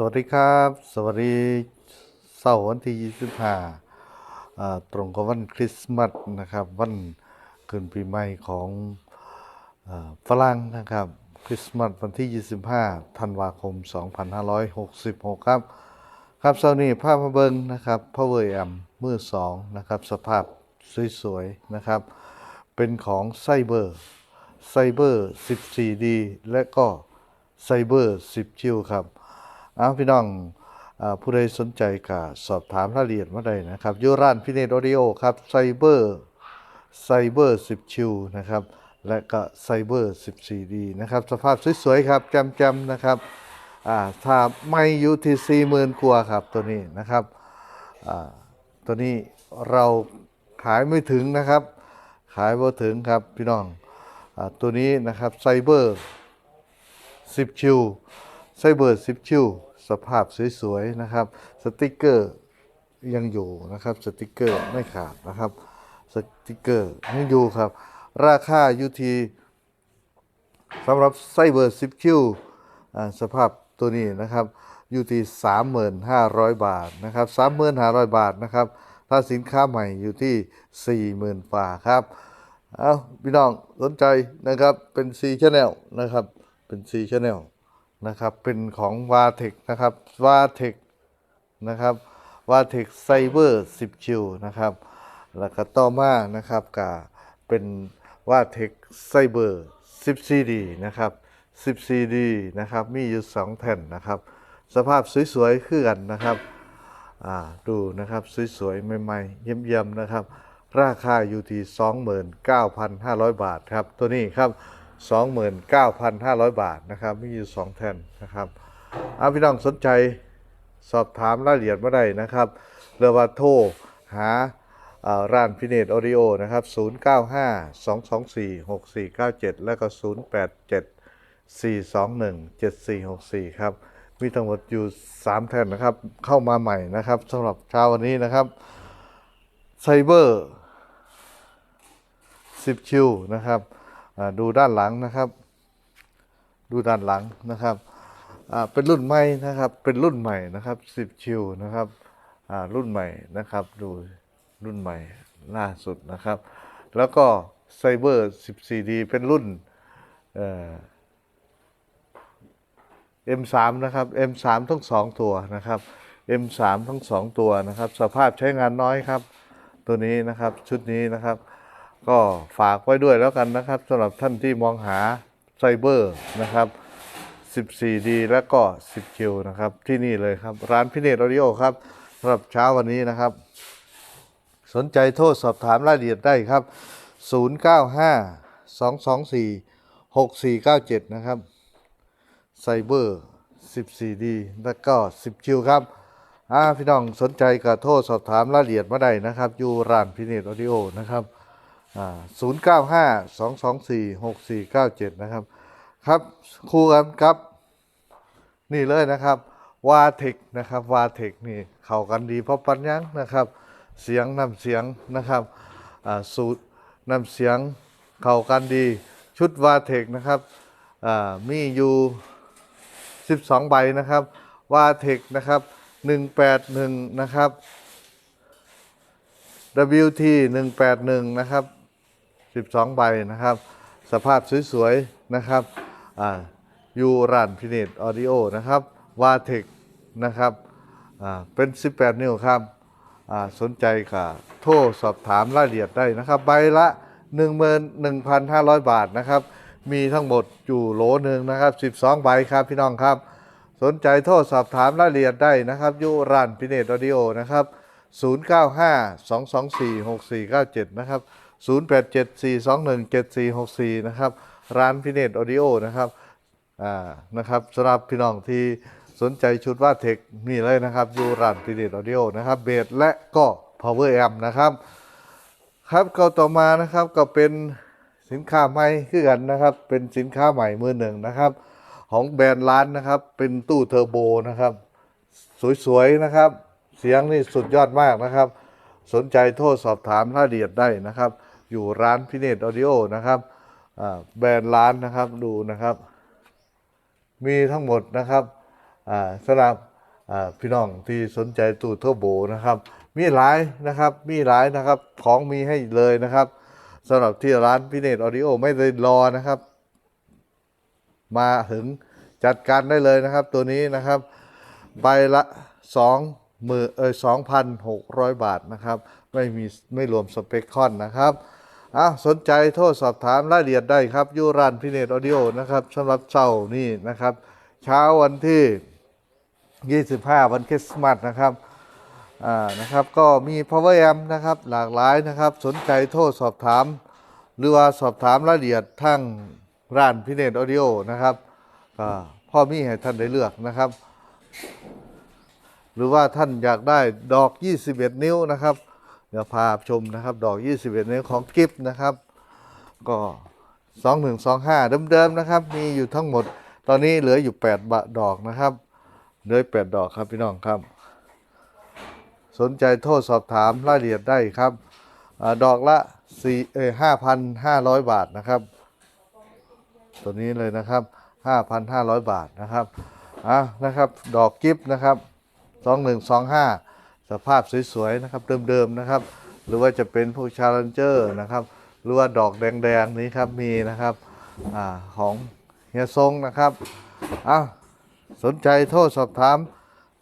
สวัสดีครับ สวัสดีเสาร์วันที่ 25อ่าตรงกับวันคริสต์มาสนะครับ วันขึ้นปีใหม่ของอฝรั่งนะครับ คริสต์มาสวันที่ 25 ธันวาคม 2566 ครับ ครับเสาร์นี้ภาพมาเบิงนะครับพ o เวอร์แอมมือสองนะครับ สภาพสวยๆนะครับ เป็นของไซเบอร์ไซเบอร์ 14D และก็ไซเบอร์ 10ชิวครับ เอาพี่น้องอผู้ใดสนใจก็สอบถามรายละเอียดมาได้นะครับยูร้านพิเนตออดิโอครับไซเบอร์ไซเบอร์10ชิวนะครับ และก็ไซเบอร์ 14D นะครับ สภาพสวยๆครับจำๆนะครับอ่าถ้าไม่อยู่ที่40,000กว่าครับตัวนี้นะครับตัวนี้เราขายไม่ถึงนะครับ ขายบ่ถึงครับพี่น้องอตัวนี้นะครับไซเบอร์10ชิวไซเบอร์10ชิว สภาพสวยๆนะครับ สติกเกอร์ยังอยู่นะครับ สติกเกอร์ไม่ขาดนะครับ สติกเกอร์ยังอยู่ครับ ราคาอยู่ที่สำหรับไซเบอร์ 10ชิวสภาพตัวนี้นะครับอยู่ที่ 3,500 บาทนะครับ35,500 บาทนะครับ ถ้าสินค้าใหม่อยู่ที่ 40,000ฝ่าครับ เอาพี่น้องสนใจนะครับเป็น C Channel นะครับเป็น C Channel นะครับเป็นของ v a t e c นะครับ v a t e c นะครับ v a t e c Cyber 10ชิวนะครับ แล้วก็ต่อมานะครับก็เป็น v a t e c Cyber 10 CD นะครับ10 CD นะครับ มีอยู่ 2 แผ่นนะครับ สภาพสวยๆคือกันนะครับดูนะครับสวยๆใหม่ๆ เยี่ยมๆนะครับ ราคาอยู่ที่ 29,500 บาทครับ ตัวนี้ครับ 29,500 บาทนะครับ มีอยู่2แท่นนะครับอาพี่น้องสนใจสอบถามรายละเอียดมาได้นะครับเรือว่าโทรหาร้านพิเนตออดิโอนะครับ 095 224 6497 แล้วก็ 087 421 7464 ครับ มีทั้งหมดอยู่ 3แผ่นนะครับ เข้ามาใหม่นะครับสำหรับเช้าวันนี้นะครับไซเบอร์10ชิวนะครับ ดูด้านหลังนะครับ ดูด้านหลังนะครับเป็นรุ่นใหม่นะครับเป็นรุ่นใหม่นะครับ10ชิวนะครับรุ่นใหม่นะครับดูรุ่นใหม่ล่าสุดนะครับ แล้วก็ไซเบอร์ 14D เป็นรุ่นเอ่อ M3 นะครับ M3 ทั้งสองตัวนะครับ M3 ทั้งสองตัวนะครับ สภาพใช้งานน้อยครับ ตัวนี้นะครับชุดนี้นะครับ ก็ฝากไว้ด้วยแล้วกันนะครับสำหรับท่านที่มองหาไซเบอร์นะครับ 14D และก็ 10Q นะครับ ที่นี่เลยครับ ร้านพิเนตออดิโอครับสำหรับเช้าวันนี้นะครับ สนใจโทษสอบถามรายละเอียดได้ครับ 095 224 6497 นะครับไซเบอร์ 14D และก็ 10คิวครับอ่าพี่น้องสนใจก็โทษสอบถามรายละเอียดมาได้นะครับ อยู่ร้านพิเนตออดิโอนะครับ อ่า095 224 6497นะครับ ครับครูกันครับ นี่เลยนะครับวาเทคนะครับวาเทคนี่เข้ากันดีเพราะปัญญังนะครับ เสียงนำเสียงนะครับสูตรนำเสียงเข้ากันดีชุดวาเทคนะครับมีอยู่ 12 ใบนะครับวาเทคนะครับ 181 นะครับ WT 181 นะครับ 12 ใบนะครับ สภาพสวยๆนะครับยูรันพิเนตออดิโอนะครับวาเทคนะครับเป็น 18 นิ้วครับสนใจค่ะ โทรสอบถามรายละเอียดได้นะครับ ใบละ 11,500 บาทนะครับ มีทั้งหมดอยู่โหลหนึ่งนะครับ 12 ใบครับพี่น้องครับ สนใจโทรสอบถามรายละเอียดได้นะครับยูรันพิเนตออดิโอนะครับ 0952246497 นะครับ 0874217464 นะครับ ร้านพิเนตออดิโอนะครับอ่านะครับสำหรับพี่น้องที่สนใจชุดว่าเทคนี่เลยนะครับยูรันพิเนตออดิโอนะครับเบสและก็ power amp นะครับ ครับก็ต่อมานะครับก็เป็นสินค้าใหม่คือกันนะครับ เป็นสินค้าใหม่มือหนึ่งนะครับ ของแบรนด์ร้านนะครับ เป็นตู้เทอร์โบนะครับ สวยๆนะครับ เสียงนี่สุดยอดมากนะครับ สนใจโทรสอบถามรายละเอียดได้นะครับ อยู่ร้านพิเนตออดิโอนะครับแบรนด์ร้านนะครับดูนะครับ มีทั้งหมดนะครับสำหรับพี่น้องที่สนใจตู้เทอร์โบนะครับ มีหลายนะครับมีหลายนะครับของมีให้เลยนะครับสำหรับที่ร้านพิเนตออดิโอไม่ได้รอนะครับ มาถึงจัดการได้เลยนะครับ ตัวนี้นะครับใบละสองหมื่นเออสองพันหกร้อยบาทนะครับ ไม่มีไม่รวมสเปคคอนนะครับ อะสนใจโทษสอบถามรายละเอียดได้ครับยูร้านพิเนตออดิโอนะครับสำหรับเช้านี่นะครับ เช้าวันที่ 25 วันคริสต์มาสนะครับอ่านะครับก็มี power amp นะครับหลากหลายนะครับ สนใจโทรสอบถาม หรือว่าสอบถามรายละเอียดทั้งร้านพิเนตออดิโอนะครับก็พ่อมีให้ท่านได้เลือกนะครับ หรือว่าท่านอยากได้ดอก 21 นิ้วนะครับ เดี๋ยวพาชมนะครับ ดอก 21นิ้วของกิฟนะครับ ก็ 2125 เดิมๆนะครับ มีอยู่ทั้งหมด ตอนนี้เหลืออยู่ 8 บะดอกนะครับ เหลือ 8 ดอกครับพี่น้องครับ สนใจโทษสอบถามรายละเอียดได้ครับอดอกละ4เอ้ย5,500 บาทนะครับ ตัวนี้เลยนะครับ 5,500 บาทนะครับอะนะครับ ดอกกิฟต์นะครับ 2125 สภาพสวยๆนะครับเดิมๆนะครับ หรือว่าจะเป็นพวกชาลันเจอร์นะครับ หรือว่าดอกแดงๆนี้ครับมีนะครับอของเฮียทรงนะครับอะสนใจโทษสอบถาม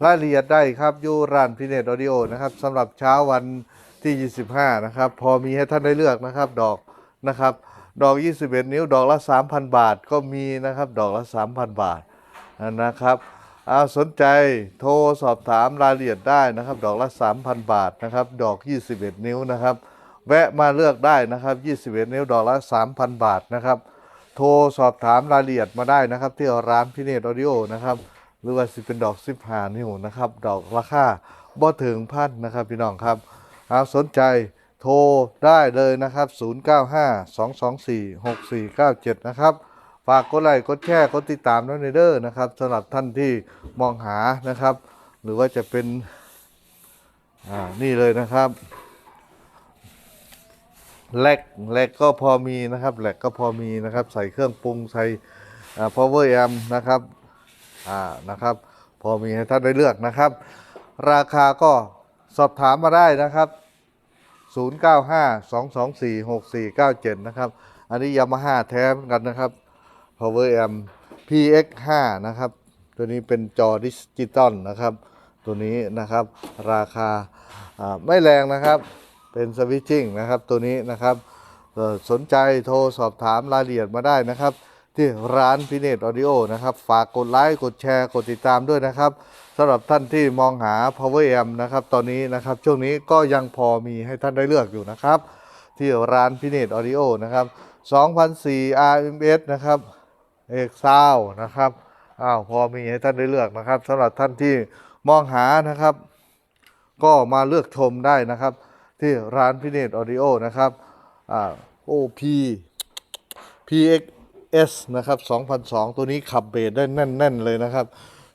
รายละเอียดได้ครับอยู่ร้านพิเนตออดิโอนะครับสำหรับเช้าวันที่ 25 นะครับ พอมีให้ท่านได้เลือกนะครับ ดอกนะครับ ดอก 21 นิ้ว ดอกละ 3,000 บาท ก็มีนะครับ ดอกละ 3,000 บาทนะครับ เอาสนใจโทรสอบถามรายละเอียดได้นะครับ ดอกละ 3,000 บาทนะครับ ดอก 21 นิ้วนะครับ แวะมาเลือกได้นะครับ 21 นิ้วดอกละ 3,000 บาทนะครับ โทรสอบถามรายละเอียดมาได้นะครับ ที่ร้านพิเนตออดิโอนะครับหรือว่าสิเป็นดอก15นิ้วนะครับ ดอกราคาบ่ถึงพันนะครับ พี่น้องครับเอาสนใจโทรได้เลยนะครับ 0952246497 นะครับ ฝากกดไลค์กดแชร์กดติดตามด้วยในเด้อนะครับสำหรับท่านที่มองหานะครับ หรือว่าจะเป็นอ่านี่เลยนะครับแลกแลกก็พอมีนะครับแลกก็พอมีนะครับ ใส่เครื่องปรุงใส่อ่า power amp นะครับอ่านะครับ พอมีให้ท่านได้เลือกนะครับ ราคาก็สอบถามมาได้นะครับ 0952246497 นะครับ อันนี้ยามาฮ่าแท้เหมือนกันนะครับ Power Amp PX5 นะครับ ตัวนี้เป็นจอดิจิตอลนะครับ ตัวนี้นะครับราคาไม่แรงนะครับเป็นสวิตชิ่งนะครับตัวนี้นะครับสนใจโทรสอบถามรายละเอียดมาได้นะครับ ที่ร้านพิเนตออดิโอนะครับ ฝากกดไลค์กดแชร์กดติดตามด้วยนะครับสำหรับท่านที่มองหา Power Amp นะครับ ตอนนี้นะครับ ช่วงนี้ก็ยังพอมีให้ท่านได้เลือกอยู่นะครับ ที่ร้านพิเนตออดิโอนะครับ 2004 RMS นะครับ เอกซาวนะครับอ้าวพอมีให้ท่านได้เลือกนะครับสำหรับท่านที่มองหานะครับ ก็มาเลือกชมได้นะครับ ที่ร้านพิเนตออดิโอนะครับอ่า OP PXS นะครับ2002 ตัวนี้ขับเบสได้แน่น ๆ เลยนะครับ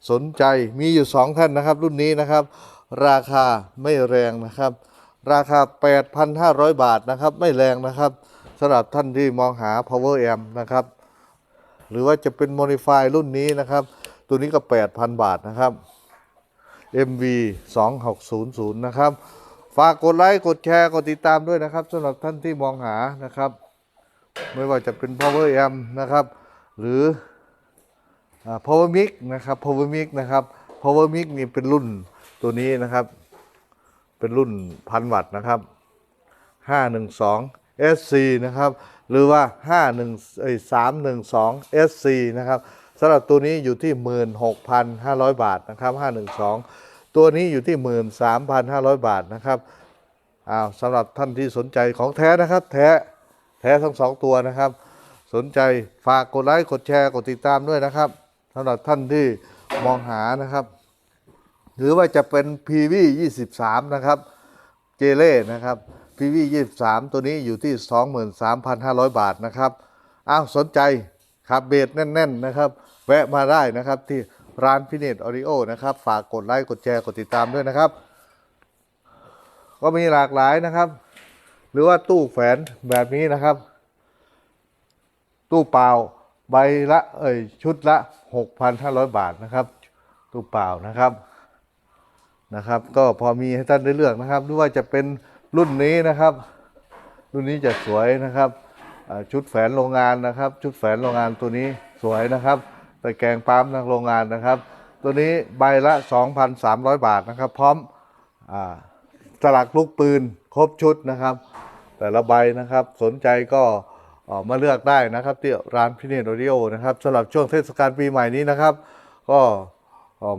สนใจมีอยู่ 2 ท่านนะครับ รุ่นนี้นะครับ ราคาไม่แรงนะครับ ราคา 8,500 บาทนะครับ ไม่แรงนะครับสำหรับท่านที่มองหา power amp นะครับ หรือว่าจะเป็น modify รุ่นนี้นะครับ ตัวนี้ก็ 8,000 บาทนะครับ MV 2600นะครับ ฝากกดไลค์กดแชร์ กดติดตามด้วยนะครับสำหรับท่านที่มองหานะครับ ไม่ว่าจะเป็น power amp นะครับ หรืออ power mic นะครับ power mic นะครับ power mic นี่เป็นรุ่นตัวนี้นะครับ เป็นรุ่นพันวัตต์นะครับ 512 SC นะครับหรือว่า51 312 SC นะครับสำหรับตัวนี้อยู่ที่ 16,500 บาทนะครับ512 ตัวนี้อยู่ที่ 13,500 บาทนะครับอ้าวสำหรับท่านที่สนใจของแท้นะครับแท้แท้ทั้งสองตัวนะครับ สนใจฝากกดไลค์กดแชร์กดติดตามด้วยนะครับสำหรับท่านที่มองหานะครับ หรือว่าจะเป็น PV 23 นะครับ เจเล่นะครับ PV 23ตัวนี้อยู่ที่ 23,500 บาทนะครับอ้าวสนใจครับเบสแน่น ๆ นะครับ แวะมาได้นะครับที่ร้านพิเนตออริโอนะครับ ฝากกดไลค์กดแชร์กดติดตามด้วยนะครับ ก็มีหลากหลายนะครับ หรือว่าตู้แฝนแบบนี้นะครับ ตู้เปล่าใบละเอ้ยชุดละ 6,500 บาทนะครับ ตู้เปล่านะครับนะครับ ก็พอมีให้ท่านได้เลือกนะครับไม่ว่าจะเป็น รุ่นนี้นะครับ รุ่นนี้จะสวยนะครับชุดแฝนโรงงานนะครับ ชุดแฝนโรงงานตัวนี้สวยนะครับตะแกรงปั๊มทางโรงงานนะครับ ตัวนี้ใบละ 2,300 บาทนะครับ พร้อมอสลักลูกปืนครบชุดนะครับ แต่ละใบนะครับสนใจก็มาเลือกได้นะครับที่ร้านพิเนตออดิโอนะครับสำหรับช่วงเทศกาลปีใหม่นี้นะครับ ก็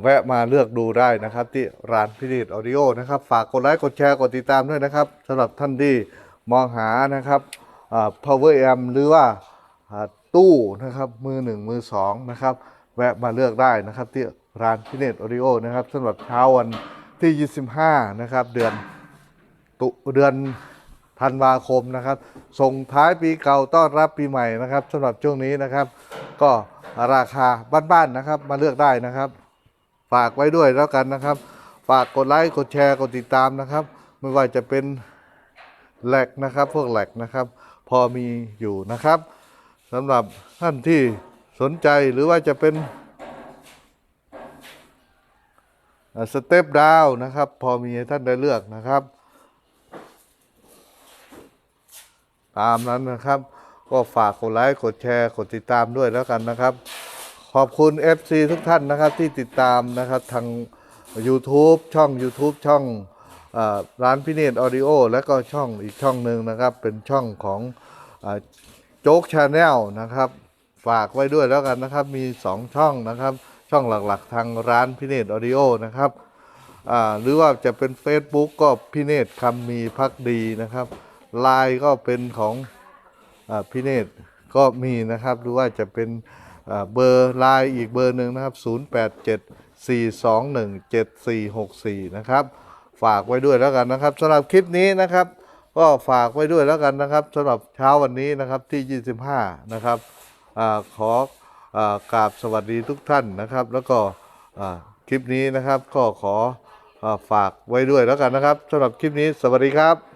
แวะมาเลือกดูได้นะครับ ที่ร้านพิเนตออดิโอนะครับ ฝากกดไลค์กดแชร์กดติดตามด้วยนะครับสำหรับท่านที่มองหานะครับ power amp หรือว่าตู้นะครับมือหนึ่งมือสองนะครับแวะมาเลือกได้นะครับ ที่ร้านพิเนตออดิโอนะครับสำหรับเช้าวันที่ 25 นะครับเดือนตุเดือนธันวาคมนะครับ ส่งท้ายปีเก่าต้อนรับปีใหม่นะครับสำหรับช่วงนี้นะครับ ก็ราคาบ้านๆนะครับมาเลือกได้นะครับ ฝากไว้ด้วยแล้วกันนะครับ ฝากกดไลค์กดแชร์กดติดตามนะครับ ไม่ว่าจะเป็นแหลกนะครับ พวกแหลกนะครับ พอมีอยู่นะครับสำหรับท่านที่สนใจหรือว่าจะเป็นสเต็ปดาวนะครับ พอมีให้ท่านได้เลือกนะครับ ตามนั้นนะครับ ก็ฝากกดไลค์กดแชร์กดติดตามด้วยแล้วกันนะครับ ขอบคุณ FC ทุกท่านนะครับที่ติดตามนะครับทาง YouTube ช่อง YouTube ช่องอร้านพิเนตออดิโอและก็ช่องอีกช่องหนึ่งนะครับ เป็นช่องของโจ๊กชาแนลนะครับ ฝากไว้ด้วยแล้วกันนะครับ มี 2 ช่องนะครับ ช่องหลักๆ ทางร้านพิเนตออดิโอนะครับหรือว่าจะเป็น Facebook ก็พิเนตคำมีพักดีนะครับไลน์ก็เป็นของอพิเนตก็มีนะครับ หรือว่าจะเป็น เบอร์ไลน์อีกเบอร์หนึ่งนะครับ 0874217464 นะครับ ฝากไว้ด้วยแล้วกันนะครับสำหรับคลิปนี้นะครับ ก็ฝากไว้ด้วยแล้วกันนะครับสำหรับเช้าวันนี้นะครับที่ 25 นะครับอขออกราบสวัสดีทุกท่านนะครับ แล้วก็คลิปนี้นะครับก็ขออฝากไว้ด้วยแล้วกันนะครับสำหรับคลิปนี้สวัสดีครับ